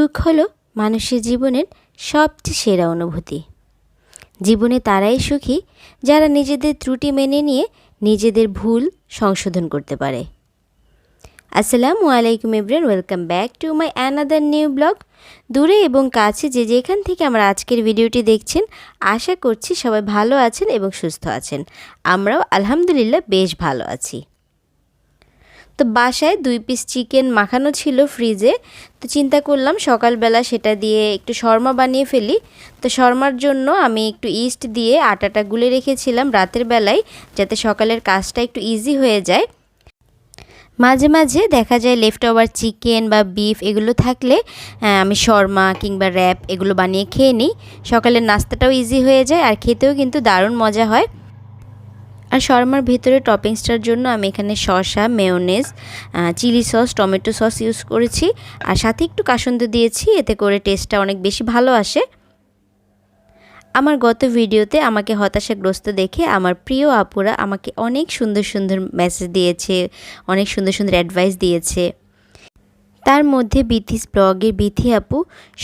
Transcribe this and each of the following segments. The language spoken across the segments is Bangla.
সুখ হলো মানুষের জীবনের সবচেয়ে সেরা অনুভূতি। জীবনে তারাই সুখী যারা নিজেদের ত্রুটি মেনে নিয়ে নিজেদের ভুল সংশোধন করতে পারে। আসসালামু আলাইকুম everyone, welcome back to my another new blog. দূরে এবং কাছে যে যেখান থেকে আমার আজকের ভিডিওটি দেখছেন, আশা করছি সবাই ভালো আছেন এবং সুস্থ আছেন। আমরাও আলহামদুলিল্লাহ বেশ ভালো আছি। তো বাসায় দুই পিস চিকেন মাখানো ছিল ফ্রিজে তো চিন্তা করলাম সকালবেলা সেটা দিয়ে একটু শর্মা বানিয়ে ফেলি। তো শর্মার জন্য আমি একটু ইস্ট দিয়ে আটাটা গুলে রেখেছিলাম রাতের বেলায় যাতে সকালের কাজটা একটু ইজি হয়ে যায়। মাঝে মাঝে দেখা যায় লেফট ওভার চিকেন বা বিফ এগুলো থাকলে আমি শর্মা কিংবা র্যাপ এগুলো বানিয়ে খেয়ে নিই। সকালের নাস্তাটাও ইজি হয়ে যায় আর খেতেও কিন্তু দারুণ মজা হয়। আর শর্মার ভিতরে টপিংসটার জন্য আমি এখানে শসা mayonnaise chili sauce tomato sauce use করেছি। আর সাথে একটু কাসন্দ দিয়েছি, এতে করে টেস্টটা অনেক বেশি ভালো আসে। আমার গত ভিডিওতে আমাকে হতাশাগ্রস্ত দেখে আমার প্রিয় আপুরা আমাকে অনেক সুন্দর সুন্দর মেসেজ দিয়েছে, অনেক সুন্দর সুন্দর অ্যাডভাইস দিয়েছে। তার মধ্যে বিথিস ব্লগের বিথি আপু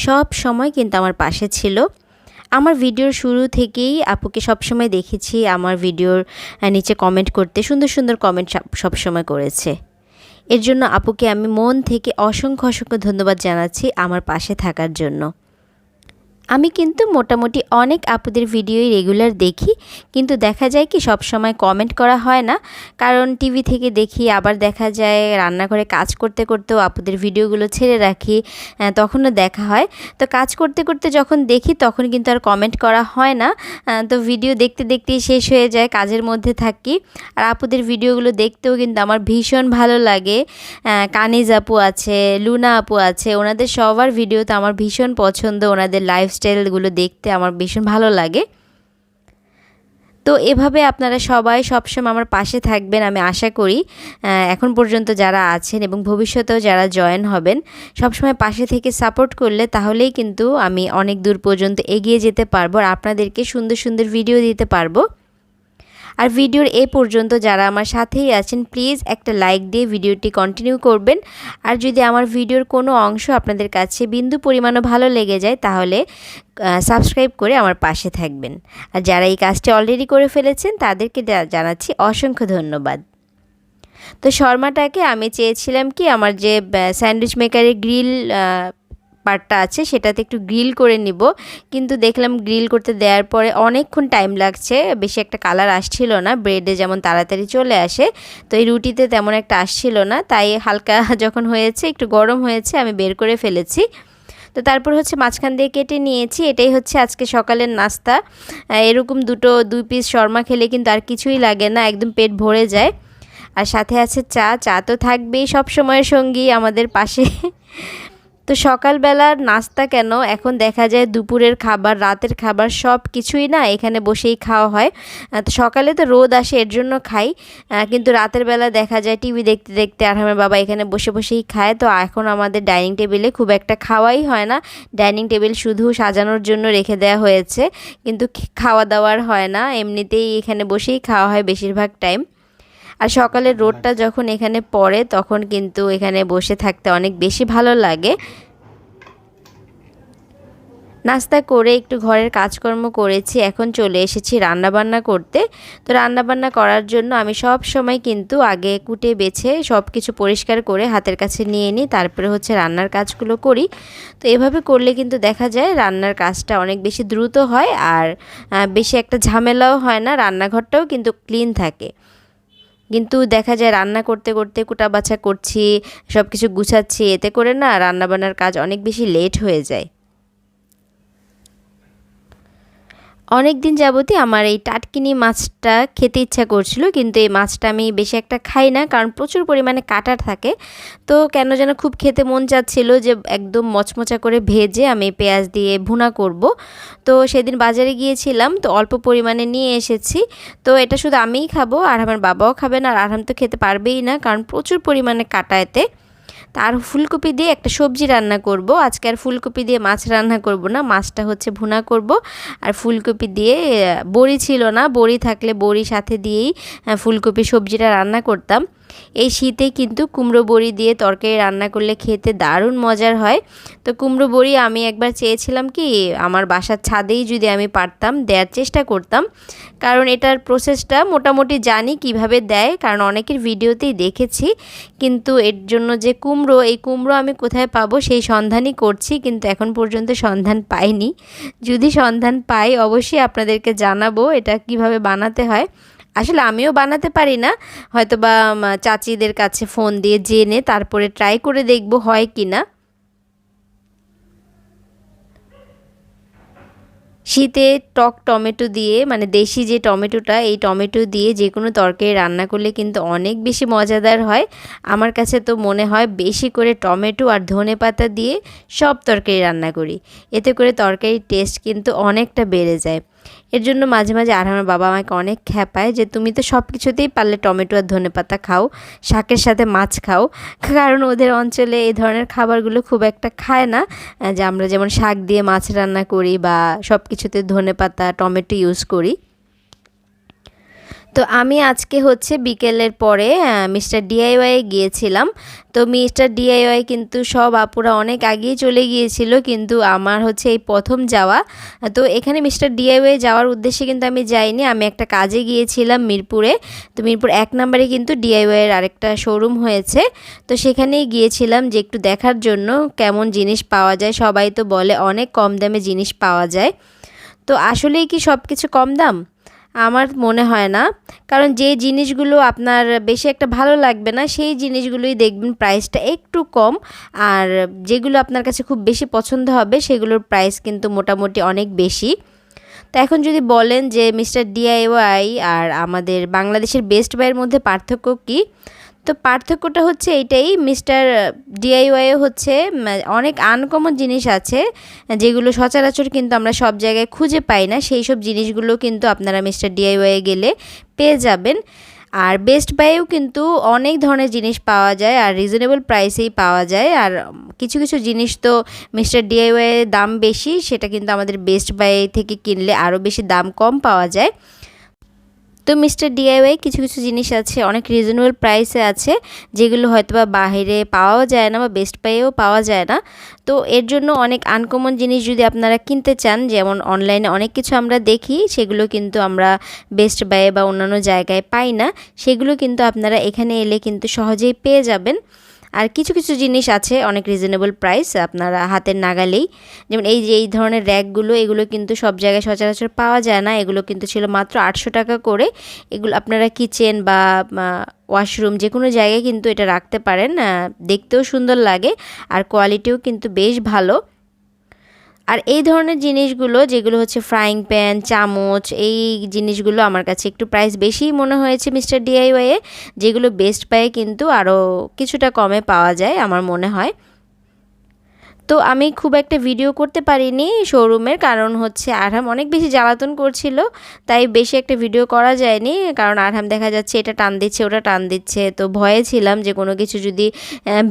সব সময় কিন্তু আমার পাশে ছিল। আমার ভিডিওর শুরু থেকেই আপুকে সবসময় দেখেছি, আমার ভিডিওর নিচে কমেন্ট করতে সুন্দর সুন্দর কমেন্ট সবসময় করেছে। এর জন্য আপুকে আমি মন থেকে অসংখ্য অসংখ্য ধন্যবাদ জানাচ্ছি আমার পাশে থাকার জন্য। আমি কিন্তু মোটামুটি অনেক আপুদের ভিডিওই রেগুলার দেখি, কিন্তু দেখা যায় কি সব সময় কমেন্ট করা হয় না। কারণ টিভি থেকে দেখি, আবার দেখা যায় রান্নাঘরে কাজ করতে করতেও আপুদের ভিডিওগুলো ছেড়ে রাখি তখনও দেখা হয়। তো কাজ করতে করতে যখন দেখি, তখন কিন্তু আর কমেন্ট করা হয় না। তো ভিডিও দেখতে দেখতেই শেষ হয়ে যায়, কাজের মধ্যে থাকি। আর আপুদের ভিডিওগুলো দেখতেও কিন্তু আমার ভীষণ ভালো লাগে। কানিজ আপু আছে, লুনা আপু আছে, ওনাদের সবার ভিডিও তো আমার ভীষণ পছন্দ, ওনাদের লাইফ লাইফস্টাইলগুলো দেখতে আমার ভীষণ ভালো লাগে। তো এভাবে আপনারা সবাই সবসময় আমার পাশে থাকবেন আমি আশা করি। এখন পর্যন্ত যারা আছেন এবং ভবিষ্যতেও যারা জয়েন হবেন, সবসময় পাশে থেকে সাপোর্ট করলে তাহলেই কিন্তু আমি অনেক দূর পর্যন্ত এগিয়ে যেতে পারব আর আপনাদেরকে সুন্দর সুন্দর ভিডিও দিতে পারব। আর ভিডিওর এ পর্যন্ত যারা আমার সাথেই আছেন প্লিজ একটা লাইক দিয়ে ভিডিওটি কন্টিনিউ করবেন। আর যদি আমার ভিডিওর কোনো অংশ আপনাদের কাছে বিন্দু পরিমাণও ভালো লেগে যায়, তাহলে সাবস্ক্রাইব করে আমার পাশে থাকবেন। আর যারা এই কাজটি অলরেডি করে ফেলেছেন, তাদেরকে জানাচ্ছি অসংখ্য ধন্যবাদ। তো শর্মাটাকে আমি চেয়েছিলাম কি, আমার যে স্যান্ডউইচ মেকারের গ্রিল পার্টটা আছে, সেটাতে একটু গ্রিল করে নিব। কিন্তু দেখলাম গ্রিল করতে দেওয়ার পরে অনেকক্ষণ টাইম লাগছে, বেশি একটা কালার আসছিল না, ব্রেডে যেমন তাড়াতাড়ি চলে আসে, তো এই রুটিতে তেমন একটা আসছিল না। তাই হালকা যখন হয়েছে, একটু গরম হয়েছে, আমি বের করে ফেলেছি। তো তারপর হচ্ছে মাঝখান দিয়ে কেটে নিয়েছি, এটাই হচ্ছে আজকে সকালের নাস্তা। এরকম দুটো দুই পিস শর্মা খেলে কিন্তু আর কিছুই লাগে না, একদম পেট ভরে যায়। আর সাথে আছে চা চা তো থাকবেই সব সময়ের সঙ্গী আমাদের পাশে। তো সকালবেলার নাস্তা কেন? এখন দেখা যায় দুপুরের খাবার, রাতের খাবার সব কিছুই না এখানে বসেই খাওয়া হয়। তো সকালে তো রোদ আসে, এর জন্য খাই। কিন্তু রাতের বেলা দেখা যায় টিভি দেখতে দেখতে আর আমার বাবা এখানে বসে বসেই খায়। তো এখন আমাদের ডাইনিং টেবিলে খুব একটা খাওয়াই হয় না। ডাইনিং টেবিল শুধু সাজানোর জন্য রেখে দেওয়া হয়েছে। কিন্তু খাওয়া দাওয়ার হয় না। এমনিতেই এখানে বসেই খাওয়া হয় বেশিরভাগ টাইম। আর সকালের রোদটা যখন এখানে পড়ে তখন কিন্তু এখানে বসে থাকতে অনেক বেশি ভালো লাগে। নাস্তা করে একটু ঘরের কাজকর্ম করেছি এখন চলে এসেছি রান্নাবান্না করতে। তো রান্নাবান্না করার জন্য আমি সব সময় কিন্তু আগে কুটে বেছে সব কিছু পরিষ্কার করে হাতের কাছে নিয়ে নিই তারপরে হচ্ছে রান্নার কাজগুলো করি। তো এভাবে করলে কিন্তু দেখা যায় রান্নার কাজটা অনেক বেশি দ্রুত হয় আর বেশি একটা ঝামেলাও হয় না রান্নাঘরটাও কিন্তু ক্লিন থাকে। কিন্তু দেখা যায় রান্না করতে করতে কুটা বাছা করছি সব কিছু গুছাচ্ছি, এতে করে না রান্নাবান্নার কাজ অনেক বেশি লেট হয়ে যায়। অনেক দিন যাবতই আমার এই টাটকিনি মাছটা খেতে ইচ্ছা করছিল, কিন্তু এই মাছটা আমি বেশি একটা খাই না, কারণ প্রচুর পরিমাণে কাটা থাকে। তো কেন যেন খুব খেতে মন চাচ্ছিল যে একদম মচমচা করে ভেজে আমি পেঁয়াজ দিয়ে ভুনা করব। তো সেদিন বাজারে গিয়েছিলাম, তো অল্প পরিমাণে নিয়ে এসেছি। তো এটা শুধু আমিই খাব, আর আমার বাবাও খাবে না, আর আরাম তো খেতে পারবেই না, কারণ প্রচুর পরিমাণে কাটা এতে। তার ফুলকপি দিয়ে একটা সবজি রান্না করব। আজকে আর ফুলকপি দিয়ে মাছ রান্না করব না, মাছটা হচ্ছে ভুনা করব। আর ফুলকপি দিয়ে বড়ি ছিল না, বড়ি থাকলে বড়ি সাথে দিয়েই ফুলকপি সবজিটা রান্না করতাম। এই শীতে কিন্তু কুমড়ো বড়ি দিয়ে তরকারি রান্না করলে খেতে দারুণ মজার হয়। তো কুমড়ো বড়ি আমি একবার চেয়েছিলাম কি, আমার বাসার ছাদেই যদি আমি পারতাম দেওয়ার চেষ্টা করতাম। কারণ এটার প্রসেসটা মোটামুটি জানি কীভাবে দেয়, কারণ অনেকের ভিডিওতেই দেখেছি। কিন্তু এর জন্য যে কুমড়ো, এই কুমড়ো আমি কোথায় পাবো সেই সন্ধানই করছি, কিন্তু এখন পর্যন্ত সন্ধান পাইনি। যদি সন্ধান পাই, অবশ্যই আপনাদেরকে জানাব এটা কীভাবে বানাতে হয়। আসলে আমিও বানাতে পারি না। হয়তো বা চাচিদের কাছে ফোন দিয়ে জেনে তারপরে ট্রাই করে দেখব হয় কি না শীতে টক টমেটো দিয়ে মানে দেশি যে টমেটোটা, এই টমেটো দিয়ে যে কোনো তরকারি রান্না করলে কিন্তু অনেক বেশি মজাদার হয়। আমার কাছে তো মনে হয় বেশি করে টমেটো আর ধনে পাতা দিয়ে সব তরকারি রান্না করি। এতে করে তরকারির টেস্ট কিন্তু অনেকটা বেড়ে যায়। এর জন্য মাঝে মাঝে আর আমার বাবা আমাকে অনেক খ্যাপায় যে তুমি তো সব কিছুতেই পারলে টমেটো আর ধনে পাতা খাও, শাকের সাথে মাছ খাও। কারণ ওদের অঞ্চলে এই ধরনের খাবারগুলো খুব একটা খায় না। যে আমরা যেমন শাক দিয়ে মাছ রান্না করি বা সব কিছুতে ধনে পাতা, টমেটো ইউজ করি। তো আমি আজকে হচ্ছে বিকেলের পরে মিস্টার ডিআইওয়াই গিয়েছিলাম। তো মিস্টার ডিআইওয়াই কিন্তু সব আপুরা অনেক আগেই চলে গিয়েছিল, কিন্তু আমার হচ্ছে এই প্রথম যাওয়া। তো এখানে মিস্টার ডিআইওয়াই যাওয়ার উদ্দেশ্যে কিন্তু আমি যাইনি, আমি একটা কাজে গিয়েছিলাম মিরপুরে। তো মিরপুর এক নম্বরে কিন্তু ডিআইওয়াইয়ের আরেকটা শোরুম হয়েছে। তো সেখানেই গিয়েছিলাম যে একটু দেখার জন্য, কেমন জিনিস পাওয়া যায়, সবাই তো বলে অনেক কম দামে জিনিস পাওয়া যায়। তো আসলেই কি সব কিছু কম দাম? আমার মনে হয় না। কারণ যে জিনিসগুলো আপনার বেশি একটা ভালো লাগবে না, সেই জিনিসগুলোই দেখবেন প্রাইসটা একটু কম। আর যেগুলো আপনার কাছে খুব বেশি পছন্দ হবে, সেগুলোর প্রাইস কিন্তু মোটামুটি অনেক বেশি। তো এখন যদি বলেন যে মিস্টার ডিআইওয়াই আর আমাদের বাংলাদেশের বেস্ট বাইয়ের মধ্যে পার্থক্য কী তো পার্থক্যটা হচ্ছে এইটাই মিস্টার ডিআইওয়াই হচ্ছে অনেক আনকমন জিনিস আছে, যেগুলো সচরাচর কিন্তু আমরা সব জায়গায় খুঁজে পাই না, সেই সব জিনিসগুলো কিন্তু আপনারা মিস্টার ডিআইওয়াই গেলে পেয়ে যাবেন। আর বেস্ট বাইয়েও কিন্তু অনেক ধরনের জিনিস পাওয়া যায় আর রিজনেবল প্রাইসেই পাওয়া যায়। আর কিছু কিছু জিনিস তো মিস্টার ডিআইওয়াইয়ের দাম বেশি, সেটা কিন্তু আমাদের বেস্ট বাই থেকে কিনলে আরও বেশি দাম কম পাওয়া যায়। তো মিস্টার ডিআইওয়াই কিছু কিছু জিনিস আছে, অনেক রিজনেবল প্রাইসে আছে, যেগুলো হয়তো বা বাহিরে পাওয়াও যায় না বা বেস্ট পাইয়েও পাওয়া যায় না। তো এর জন্য অনেক আনকমন জিনিস যদি আপনারা কিনতে চান, যেমন অনলাইনে অনেক কিছু আমরা দেখি, সেগুলো কিন্তু আমরা বেস্ট বাইয়ে বা অন্যান্য জায়গায় পাই না, সেগুলো কিন্তু আপনারা এখানে এলে কিন্তু সহজেই পেয়ে যাবেন। আর কিছু কিছু জিনিস আছে, অনেক রিজনেবল প্রাইস আপনারা হাতের নাগালেই। যেমন এই যে, এই ধরনের র্যাকগুলো এগুলো কিন্তু সব জায়গায় সচরাচর পাওয়া যায় না। এগুলো কিন্তু ছিল মাত্র আটশো টাকা করে। এগুলো আপনারা কিচেন বা ওয়াশরুম যে কোনো জায়গায় কিন্তু এটা রাখতে পারেন। দেখতেও সুন্দর লাগে। আর কোয়ালিটিও কিন্তু বেশ ভালো। আর এই ধরনের জিনিসগুলো, যেগুলো হচ্ছে ফ্রাইং প্যান চামচ, এই জিনিসগুলো আমার কাছে একটু প্রাইস বেশিই মনে হয়েছে মিস্টার ডিআইওয়াইয়ে যেগুলো বেস্ট পায়ে কিন্তু আরও কিছুটা কমে পাওয়া যায় আমার মনে হয়। তো আমি খুব একটা ভিডিও করতে পারিনি শোরুমের কারণ হচ্ছে আরহাম অনেক বেশি জ্বালাতন করছিল, তাই বেশি একটা ভিডিও করা যায়নি, কারণ আরহাম দেখা যাচ্ছে এটা টান দিচ্ছে, ওটা টান দিচ্ছে, তো ভয়ে ছিলাম যে কোনো কিছু যদি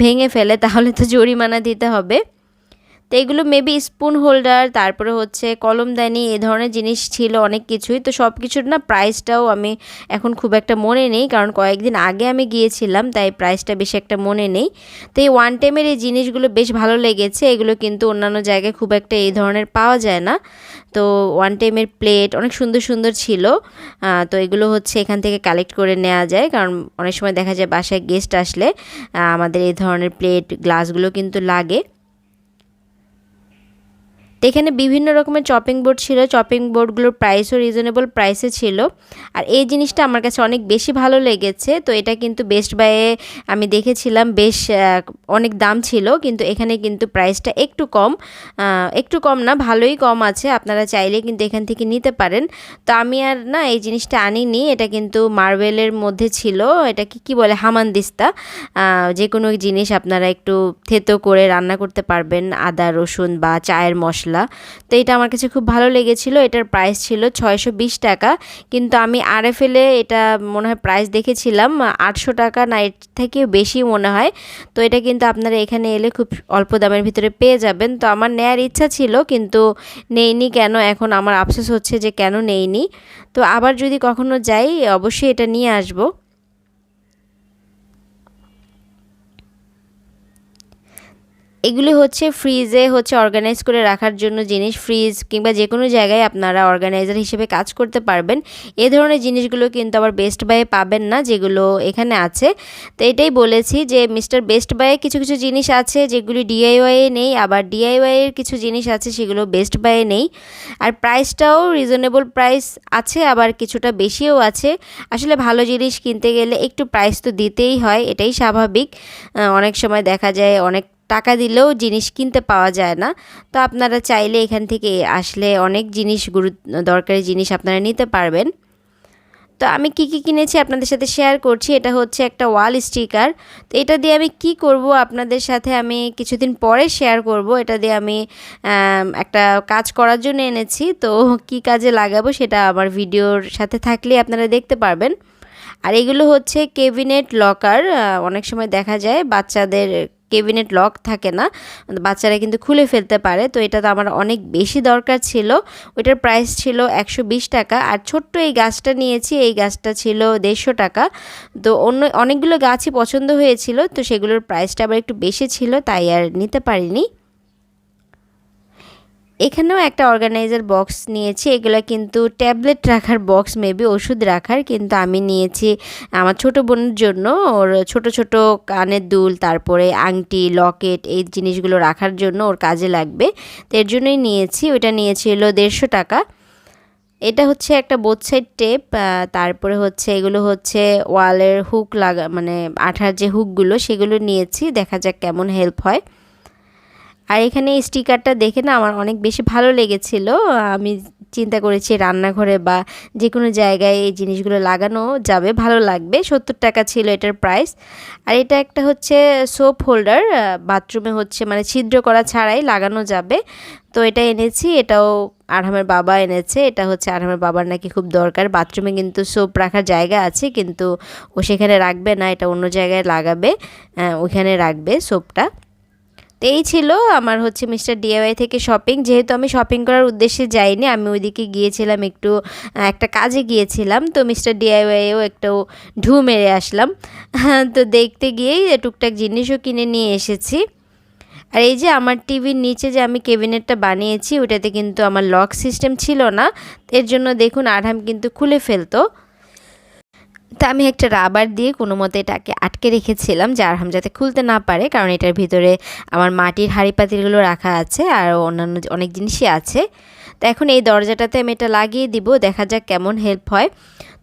ভেঙে ফেলে তাহলে তো জরিমানা দিতে হবে। তো এগুলো মেবি স্পুন হোল্ডার তারপরে হচ্ছে কলমদানি এ ধরনের জিনিস ছিল অনেক কিছুই। তো সব কিছুর না প্রাইসটাও আমি এখন খুব একটা মনে নেই, কারণ কয়েকদিন আগে আমি গিয়েছিলাম, তাই প্রাইসটা বেশি একটা মনে নেই। তো এই ওয়ান টাইমের এই জিনিসগুলো বেশ ভালো লেগেছে, এগুলো কিন্তু অন্যান্য জায়গায় খুব একটা এই ধরনের পাওয়া যায় না। তো ওয়ান টাইমের প্লেট অনেক সুন্দর সুন্দর ছিল। তো এগুলো হচ্ছে এখান থেকে কালেক্ট করে নেওয়া যায়, কারণ অনেক সময় দেখা যায় বাসায় গেস্ট আসলে আমাদের এই ধরনের প্লেট গ্লাসগুলো কিন্তু লাগে। এখানে বিভিন্ন রকমের চপিং বোর্ড ছিল। চপিং বোর্ডগুলোর প্রাইসও রিজনেবল প্রাইসে ছিল। আর এই জিনিসটা আমার কাছে অনেক বেশি ভালো লেগেছে। তো এটা কিন্তু বেস্ট বাইয়ে আমি দেখেছিলাম, বেশ অনেক দাম ছিল, কিন্তু এখানে কিন্তু প্রাইসটা একটু কম। একটু কম না, ভালোই কম আছে। আপনারা চাইলে কিন্তু এখান থেকে নিতে পারেন। তো আমি আর না এই জিনিসটা আনিনি। এটা কিন্তু মার্বেলের মধ্যে ছিল। এটা কি কি বলে? হামানদিস্তা। যে কোনো জিনিস আপনারা একটু থেতো করে রান্না করতে পারবেন। আদা, রসুন বা চায়ের মশলা। মশলা। তো এটা আমার কাছে খুব ভালো লেগেছিলো। এটার প্রাইস ছিল ছয়শো বিশ টাকা। কিন্তু আমি আরএফএলে এটা মনে হয় প্রাইস দেখেছিলাম, আটশো টাকা না এর থেকে বেশি মনে হয়। তো এটা কিন্তু আপনারা এখানে এলে খুব অল্প দামের ভিতরে পেয়ে যাবেন। তো আমার নেয়ার ইচ্ছা ছিল, কিন্তু নেইনি কেন? এখন আমার আফসোস হচ্ছে যে কেন নেইনি? তো আবার যদি কখনো যাই, অবশ্যই এটা নিয়ে আসব। এগুলি হচ্ছে ফ্রিজে হচ্ছে অর্গানাইজ করে রাখার জন্য জিনিস ফ্রিজ কিংবা যে কোনো জায়গায় আপনারা অর্গানাইজার হিসেবে কাজ করতে পারবেন। এ ধরনের জিনিসগুলো কিন্তু আবার বেস্ট বাইয়ে পাবেন না, যেগুলো এখানে আছে। তো এটাই বলেছি যে মিস্টার বেস্ট বাইয়ে কিছু কিছু জিনিস আছে যেগুলি ডিআইওয়াইয়ে নেই, আবার ডিআইওয়াইয়ের কিছু জিনিস আছে সেগুলো বেস্ট বাইয়ে নেই। আর প্রাইসটাও রিজনেবল প্রাইস আছে, আবার কিছুটা বেশিও আছে। আসলে ভালো জিনিস কিনতে গেলে একটু প্রাইস তো দিতেই হয়, এটাই স্বাভাবিক। অনেক সময় দেখা যায় অনেক টাকা দিলেও জিনিস কিনতে পাওয়া যায় না। তো আপনারা চাইলে এখান থেকে আসলে অনেক জিনিস গুরু, দরকারি জিনিস আপনারা নিতে পারবেন। তো আমি কি কি কিনেছি আপনাদের সাথে শেয়ার করছি, এটা হচ্ছে একটা ওয়াল স্টিকার তো এটা দিয়ে আমি কি করব আপনাদের সাথে আমি কিছুদিন পরে শেয়ার করব। এটা দিয়ে আমি একটা কাজ করার জন্য এনেছি। তো কি কাজে লাগাবো সেটা আমার ভিডিওর সাথে থাকলে আপনারা দেখতে পারবেন। আর এগুলো হচ্ছে কেবিনেট লকার অনেক সময় দেখা যায় বাচ্চাদের কেবিনেট লক থাকে না, বাচ্চারা কিন্তু খুলে ফেলতে পারে। তো এটা তো আমার অনেক বেশি দরকার ছিল। ওইটার প্রাইস ছিল একশো বিশ টাকা। আর ছোট্ট এই গাছটা নিয়েছি, এই গাছটা ছিল দেড়শো টাকা। তো অন্য, অনেকগুলো গাছই পছন্দ হয়েছিল, তো সেগুলোর প্রাইসটা আবার একটু বেশি ছিল, তাই আর নিতে পারিনি। এখানেও একটা অর্গানাইজার বক্স নিয়েছি, এগুলো কিন্তু ট্যাবলেট রাখার বক্স মেবি ওষুধ রাখার, কিন্তু আমি নিয়েছি আমার ছোট বোনের জন্য, ওর ছোট ছোট কানের দুল, তারপরে আংটি লকেট এই জিনিসগুলো রাখার জন্য ওর কাজে লাগবে, তো এর জন্যই নিয়েছি, ওইটা নিয়েছিল দেড়শো টাকা। এটা হচ্ছে একটা বোথ সাইড টেপ তারপরে হচ্ছে এগুলো হচ্ছে ওয়ালের হুক লাগা মানে আঠার যে হুকগুলো সেগুলো নিয়েছি, দেখা যাক কেমন হেল্প হয়। আর এখানে স্টিকারটা দেখে না আমার অনেক বেশি ভালো লেগেছিল। আমি চিন্তা করেছি রান্নাঘরে বা যে কোনো জায়গায় এই জিনিসগুলো লাগানো যাবে, ভালো লাগবে। সত্তর টাকা ছিল এটার প্রাইস আর এটা একটা হচ্ছে সোপ হোল্ডার বাথরুমে হচ্ছে মানে ছিদ্র করা ছাড়াই লাগানো যাবে। তো এটা এনেছি, এটাও আরহামের বাবা এনেছে, এটা হচ্ছে আরহামের বাবার নাকি খুব দরকার। বাথরুমে কিন্তু সোপ রাখার জায়গা আছে, কিন্তু ও সেখানে রাখবে না, এটা অন্য জায়গায় লাগাবে ওইখানে রাখবে সোপটা এই ছিল আমার হচ্ছে মিস্টার ডিআইওয়াই থেকে শপিং যেহেতু আমি শপিং করার উদ্দেশ্যে যাইনি, আমি ওইদিকে গিয়েছিলাম একটু একটা কাজে গিয়েছিলাম। তো মিস্টার ডিআইওয়াইও একটু ঢু মেরে আসলাম। তো দেখতে গিয়েই টুকটাক জিনিসও কিনে নিয়ে এসেছি। আর এই যে আমার টিভির নিচে যে আমি কেবিনেটটা বানিয়েছি, ওটাতে কিন্তু আমার লক সিস্টেম ছিল না। এর জন্য দেখুন আঠাম কিন্তু খুলে ফেলতো। তা আমি একটা রাবার দিয়ে কোনো মতে এটাকে আটকে রেখেছিলাম যে আরহাম যাতে খুলতে না পারে, কারণ এটার ভিতরে আমার মাটির হাঁড়ি পাতিলগুলো রাখা আছে আর অন্যান্য অনেক জিনিসই আছে। তো এখন এই দরজাটাতে আমি এটা লাগিয়ে দিব, দেখা যাক কেমন হেল্প হয়।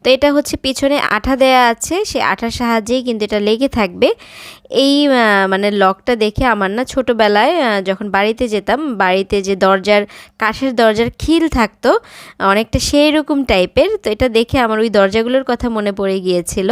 তো এটা হচ্ছে পিছনে আঠা দেয়া আছে, সে আঠার সাহায্যেই কিন্তু এটা লেগে থাকবে। এই মানে লকটা দেখে আমার না ছোটোবেলায় যখন বাড়িতে যেতাম, বাড়িতে যে দরজার, কাঠের দরজার খিল থাকতো, অনেকটা সেই রকম টাইপের, তো এটা দেখে আমার ওই দরজাগুলোর কথা মনে পড়ে গিয়েছিল।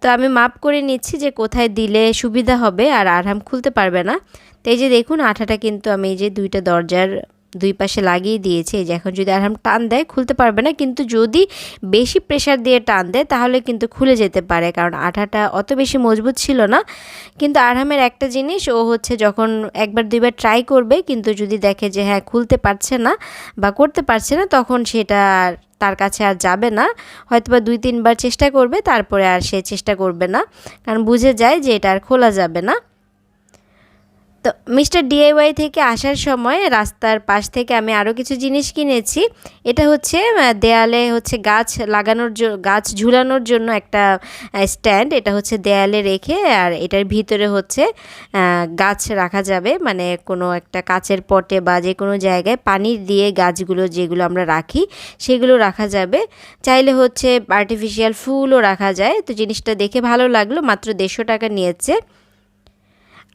তো আমি মাপ করে নিচ্ছি যে কোথায় দিলে সুবিধা হবে, আর আরাম খুলতে পারবে না। তো এই যে দেখুন, আঠাটা কিন্তু আমি এই যে দুইটা দরজার দুই পাশে লাগিয়ে দিয়েছে। যে এখন যদি আরহাম টান দেয়, খুলতে পারবে না। কিন্তু যদি বেশি প্রেশার দিয়ে টান দেয়, তাহলে কিন্তু খুলে যেতে পারে। কারণ আঠাটা অত বেশি মজবুত ছিল না। কিন্তু আরহামের একটা জিনিস, ও হচ্ছে যখন একবার দুইবার ট্রাই করবে, কিন্তু যদি দেখে যে হ্যাঁ খুলতে পারছে না বা করতে পারছে না, তখন সেটা তার কাছে আর যাবে না। হয়তো বা দুই, তিনবার চেষ্টা করবে, তারপরে আর সে চেষ্টা করবে না। কারণ বুঝে যায় যে এটা আর খোলা যাবে না। তো মিস্টার ডিআইওয়াই থেকে আসার সময় রাস্তার পাশ থেকে আমি আরও কিছু জিনিস কিনেছি। এটা হচ্ছে দেয়ালে হচ্ছে গাছ লাগানোর গাছ ঝুলানোর জন্য একটা স্ট্যান্ড। এটা হচ্ছে দেয়ালে রেখে আর এটার ভিতরে হচ্ছে গাছ রাখা যাবে। মানে কোনো একটা কাচের পটে বা যে কোনো জায়গায় পানি দিয়ে গাছগুলো যেগুলো আমরা রাখি, সেগুলো রাখা যাবে। চাইলে হচ্ছে আর্টিফিশিয়াল ফুলও রাখা যায়। তো জিনিসটা দেখে ভালো লাগল। মাত্র দেড়শো টাকা নিয়েছে।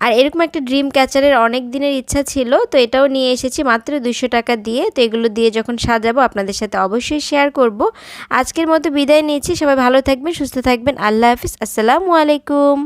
আর এরকম একটা ড্রিম ক্যাচারের অনেক দিনের ইচ্ছা ছিল, তো এটাও নিয়ে এসেছি মাত্র দুশো টাকা দিয়ে। তো এগুলো দিয়ে যখন সাজাবো, আপনাদের সাথে অবশ্যই শেয়ার করব। আজকের মতো বিদায় নিয়েছি সবাই ভালো থাকবেন, সুস্থ থাকবেন, আল্লাহ হাফিজ, আসসালামু আলাইকুম।